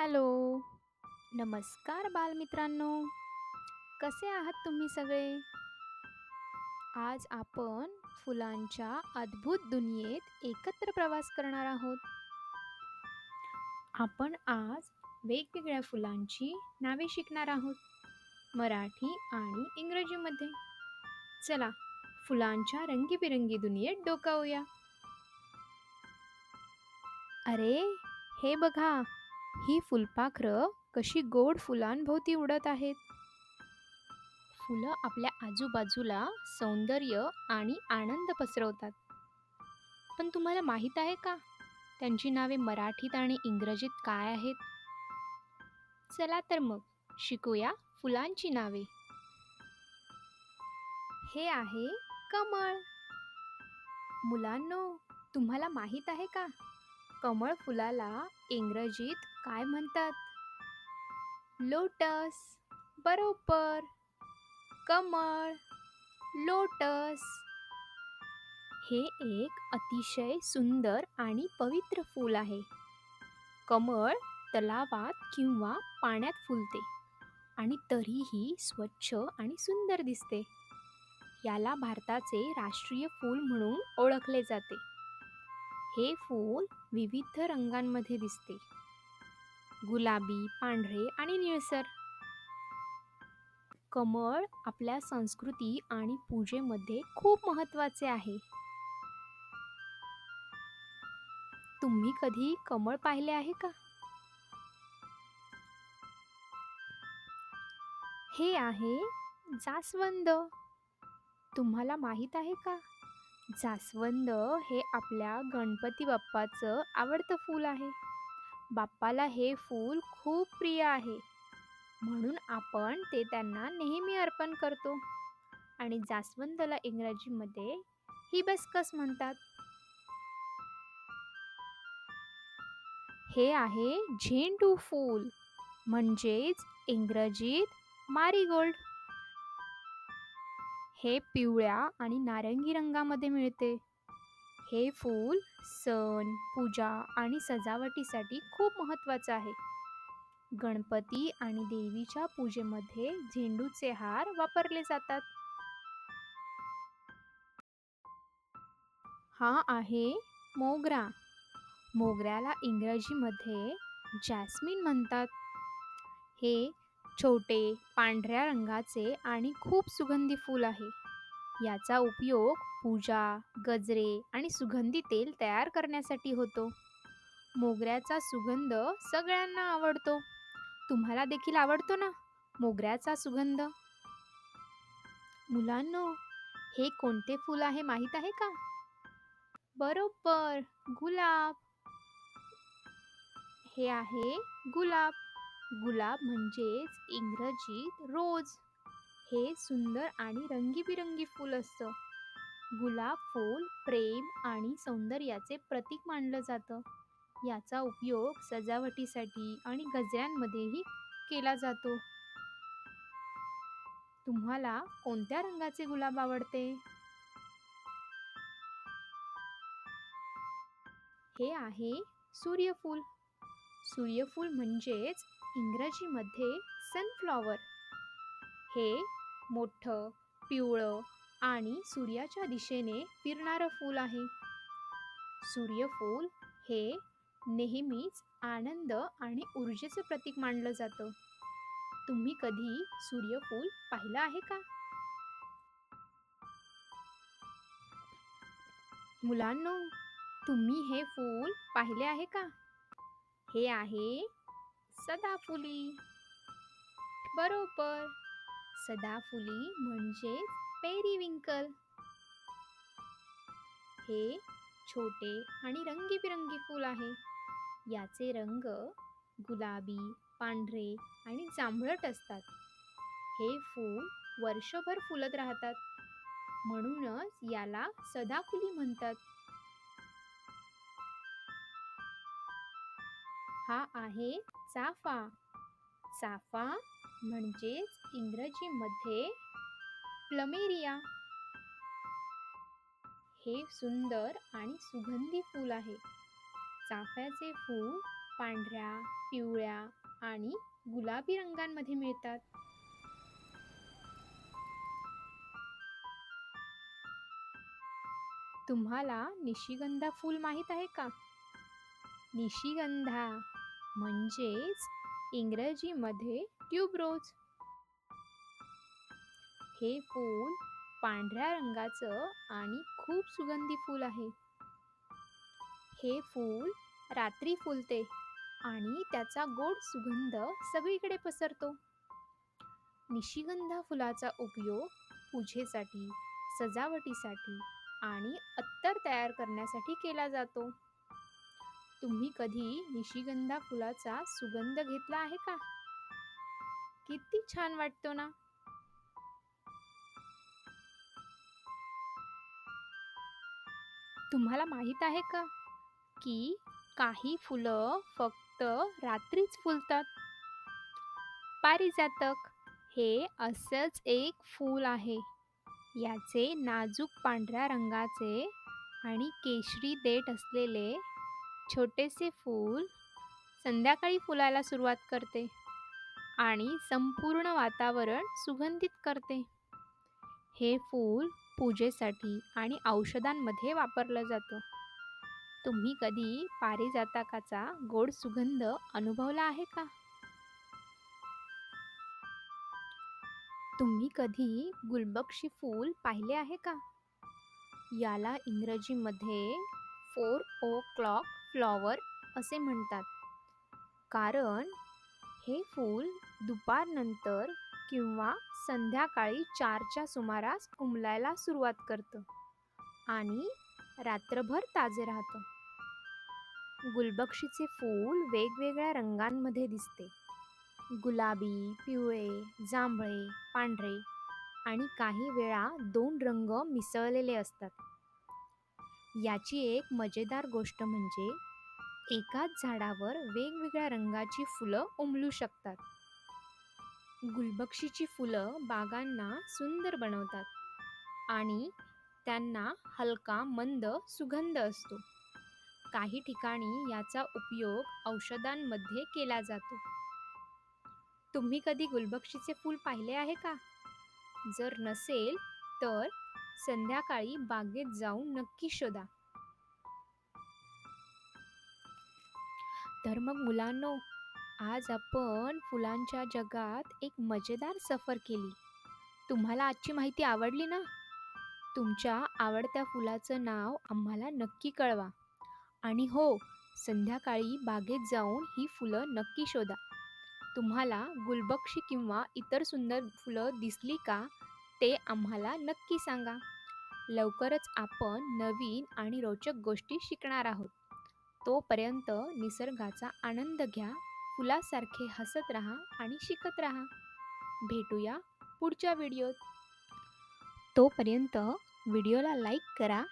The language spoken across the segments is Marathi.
हॅलो. नमस्कार बालमित्रांनो. कसे आहात तुम्ही सगळे? आज आपण फुलांच्या अद्भुत दुनियेत एकत्र प्रवास करणार आहोत. आपण आज वेगवेगळ्या फुलांची नावे शिकणार आहोत. मराठी आणि इंग्रजीमध्ये. चला फुलांच्या रंगीबेरंगी दुनियेत डोकावूया. अरे, हे बघा. ही फुलपाखरं कशी गोड फुलांभोवती उडत आहेत. फुलं आपल्या आजूबाजूला सौंदर्य आणि आनंद पसरवतात. पण तुम्हाला माहीत आहे का त्यांची नावे मराठीत आणि इंग्रजीत काय आहेत? चला तर मग शिकूया फुलांची नावे. हे आहे कमळ. मुलांनो, तुम्हाला माहीत आहे का कमळ फुलाला इंग्रजीत काय म्हणतात? लोटस. बरोबर. कमळ, लोटस. हे एक अतिशय सुंदर आणि पवित्र फूल आहे. कमळ तलावात किंवा पाण्यात फुलते आणि तरीही स्वच्छ आणि सुंदर दिसते. याला भारताचे राष्ट्रीय फूल म्हणून ओळखले जाते. हे फूल विविध रंगांमध्ये दिसते. गुलाबी, पांढरे आणि निळसर. कमळ आपल्या संस्कृती आणि पूजेमध्ये खूप महत्त्वाचे आहे. तुम्ही कधी कमळ पाहिले आहे का? हे आहे जास्वंद. तुम्हाला माहीत आहे का जास्वंद हे आपल्या गणपती बाप्पाचं आवडतं फूल आहे. बाप्पाला हे फूल खूप प्रिय आहे. म्हणून आपण ते त्यांना नेहमी अर्पण करतो. आणि जास्वंदला इंग्रजीमध्ये हिबिस्कस म्हणतात. हे आहे झेंडू फूल म्हणजेच इंग्रजीत मारीगोल्ड. हे पिवळ्या आणि नारंगी रंगामध्ये मिळते. हे फूल सण, पूजा आणि सजावटीसाठी खूप महत्त्वाचं आहे. गणपती आणि देवीच्या पूजेमध्ये झेंडूचे हार वापरले जातात. हा आहे मोगरा. मोगऱ्याला इंग्रजीमध्ये जॅस्मिन म्हणतात. हे छोटे, पांढऱ्या रंगाचे आणि खूप सुगंधी फूल आहे. याचा उपयोग पूजा, गजरे आणि सुगंधी तेल तयार करण्यासाठी होतो. मोगऱ्याचा सुगंध सगळ्यांना आवडतो. तुम्हाला देखील आवडतो ना मोगऱ्याचा सुगंध? मुलांनो, हे कोणते फूल आहे माहीत आहे का? बरोबर, गुलाब. हे आहे गुलाब. गुलाब म्हणजेच इंग्रजीत रोज. हे सुंदर आणि रंगीबिरंगी फूल असतं. गुलाब फूल प्रेम आणि सौंदर्याचे प्रतीक मानलं जातं. याचा उपयोग सजावटीसाठी आणि गजऱ्यांमध्येही केला जातो. तुम्हाला कोणत्या रंगाचे गुलाब आवडते? हे आहे सूर्यफूल. सूर्यफूल म्हणजेच इंग्रजीमध्ये सनफ्लॉवर. हे मोठं, पिवळं आणि सूर्याच्या दिशेने फिरणारं फूल आहे. सूर्यफूल हे नेहमीच आनंद आणि ऊर्जेचं प्रतीक मानलं जातं. तुम्ही कधी सूर्यफूल पाहिलं आहे का? मुलांनो, तुम्ही हे फूल पाहिले आहे का? हे आहे सदाफुली. बरोबर. सदाफुली म्हणजे पेरिविंकल. हे छोटे आणि रंगीबिरंगी फूल आहे. याचे रंग गुलाबी, पांढरे आणि जांभळट असतात. हे फूल वर्षभर फुलत राहतात. म्हणूनच याला सदाफुली म्हणतात. हा आहे चाफा. चाफा म्हणजेच इंग्रजीमध्ये प्लमेरिया. हे सुंदर आणि सुगंधी फूल आहे. चाफ्याचे फूल पांढऱ्या, पिवळ्या आणि गुलाबी रंगांमध्ये मिळतात. तुम्हाला निशिगंधा फूल माहीत आहे का? निशिगंधा म्हणजेच इंग्रजीमध्ये ट्यूबरोज. हे फूल पांढऱ्या रंगाचं आणि खूप सुगंधी फूल आहे. हे फूल रात्री फुलते आणि त्याचा गोड सुगंध सगळीकडे पसरतो. निशिगंधा फुलाचा उपयोग पूजेसाठी, सजावटीसाठी आणि अत्तर तयार करण्यासाठी केला जातो. तुम्ही कधी निशिगंधा फुलाचा सुगंध घेतला आहे का? किती छान वाटतो ना? तुम्हाला माहीत आहे का की काही फुलं फक्त रात्रीच फुलतात? पारिजातक हे असंच एक फूल आहे. याचे नाजूक पांढऱ्या रंगाचे आणि केशरी देठ असलेले छोटेसे फूल संध्याकाळी फुलायला सुरुवात करते आणि संपूर्ण वातावरण सुगंधित करते. हे फूल पूजेसाठी आणि औषधांमध्ये वापरलं जातं. तुम्ही कधी पारिजातकाचा गोड सुगंध अनुभवला आहे का? तुम्ही कधी गुलबक्षी फूल पाहिले आहे का? याला इंग्रजीमध्ये फोर ओ क्लॉक फ्लॉवर असे म्हणतात कारण हे फूल दुपारनंतर किंवा संध्याकाळी चारच्या सुमारास उमलायला सुरुवात करतं आणि रात्रभर ताजे राहतं. गुलबक्षीचे फूल वेगवेगळ्या रंगांमध्ये दिसते. गुलाबी, पिवळे, जांभळे, पांढरे आणि काही वेळा दोन रंग मिसळलेले असतात. याची एक मजेदार गोष्ट म्हणजे एकाच झाडावर वेगवेगळ्या रंगाची फुलं उमलू शकतात. गुलबक्षीची फुलं बागांना सुंदर बनवतात आणि त्यांना हलका मंद सुगंध असतो. काही ठिकाणी याचा उपयोग औषधांमध्ये केला जातो. तुम्ही कधी गुलबक्षीचे फूल पाहिले आहे का? जर नसेल तर संध्याकाळी बागेत जाऊन नक्की शोधा. तर मग मुलांनो, आज आपण फुलांच्या जगात एक मजेदार सफर केली. तुम्हाला आजची माहिती आवडली ना? तुमच्या आवडत्या फुलाचं नाव आम्हाला नक्की कळवा. आणि हो, संध्याकाळी बागेत जाऊन ही फुलं नक्की शोधा. तुम्हाला गुलबक्षी किंवा इतर सुंदर फुलं दिसली का ते आम्हाला नक्की सांगा. लवकरच आपण नवीन आणि रोचक गोष्टी शिकणार आहोत. तोपर्यंत निसर्गाचा आनंद घ्या, फुलासारखे हसत राहा आणि शिकत राहा. भेटूया पुढच्या व्हिडिओत. तोपर्यंत व्हिडिओला लाईक करा,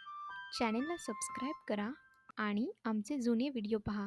चॅनेलला सबस्क्राईब करा आणि आमचे जुने व्हिडिओ पहा.